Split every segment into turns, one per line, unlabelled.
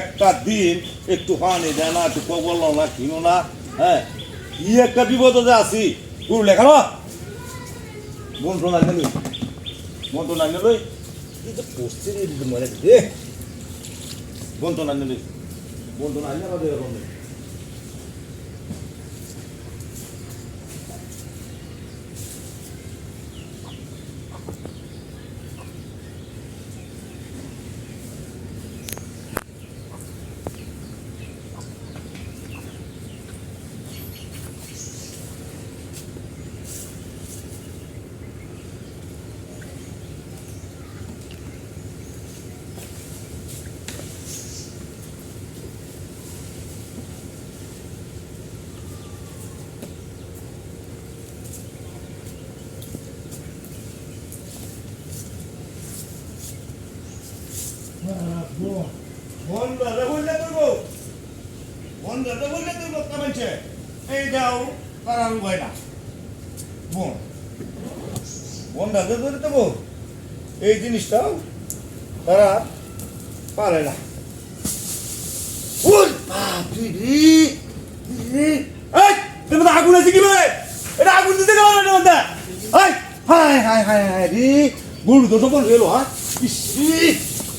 একটা দিন একটু পানি দেয় না, একটু কবল না কিনো না হ্যাঁ? কি একটা বিপদ যে আছি? পুরো লেখা না? বন্ধু না নিলই বন্ধু না রে, দিদি মরে, দে। বন্ধু না নিলই বন্ধু না আমাদের এরকম বন্ধুরা বললে তুইবো বন্ধুরা বললে তুইবো কামাইছে এই যাও তারা বন্ধা ধরে দেবো এই জিনিসটাও তারা পারে না আগুন আছে কি এটা আগুন দিতে গেল না বন্ধা এই হাই হাই হাই হাই, রে। গুড় তো সবন গেল হ্যাঁ?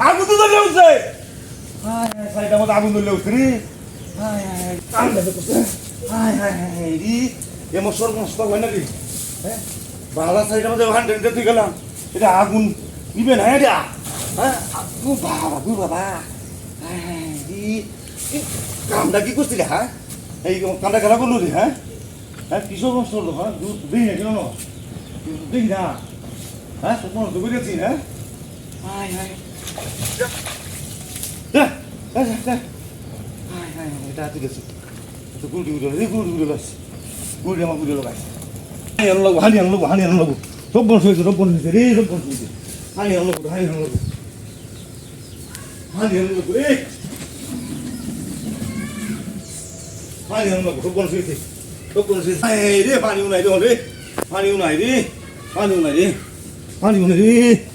আগুন তো জ্বলে উঠছে শাড়িটার মধ্যে আগুন জ্বলে উঠছে রে। করছে। এমন সর্বনষ্ট হয়। নাকি? হ্যাঁ? বাংলা শাড়িটার মধ্যে হান্ড্রেড দিতে গেলাম। এটা আগুন নিবে না এটা? হ্যাঁ? বাবা গো বাবা। কামটা কি করছিস রে হ্যাঁ? এই কামটা খেলা করল রে হ্যাঁ? হ্যাঁ কিশোর নষ্ট হলো হ্যাঁ? দুধ দেখি না কেন? দেখি না। হ্যাঁ তোমার তো বুঝেছি হ্যাঁ? গেছে গুড়ি গুড়ি রে গুড়ি গুড়ি গাছ গুড়ি আমার গুড়ি লাগাই হানি আনো লাগবো হানি আনো লাগবো হানি আনো লাগবো সব বন হয়েছে সব বন হয়েছে রে সব বন হয়েছে হানি আনো লাগবো হানি আনো লাগবো হানি আনো লাগবো রে হানি আনো লাগবো সব বন হয়েছে সব বন হয়েছে রে পানি উনাই রে পানি উনাই রে পানি উনাই রে পানি উনাই রে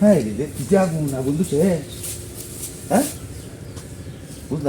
হাই রে কি আগুন আগুন দিছে হ্যাঁ বুঝলাম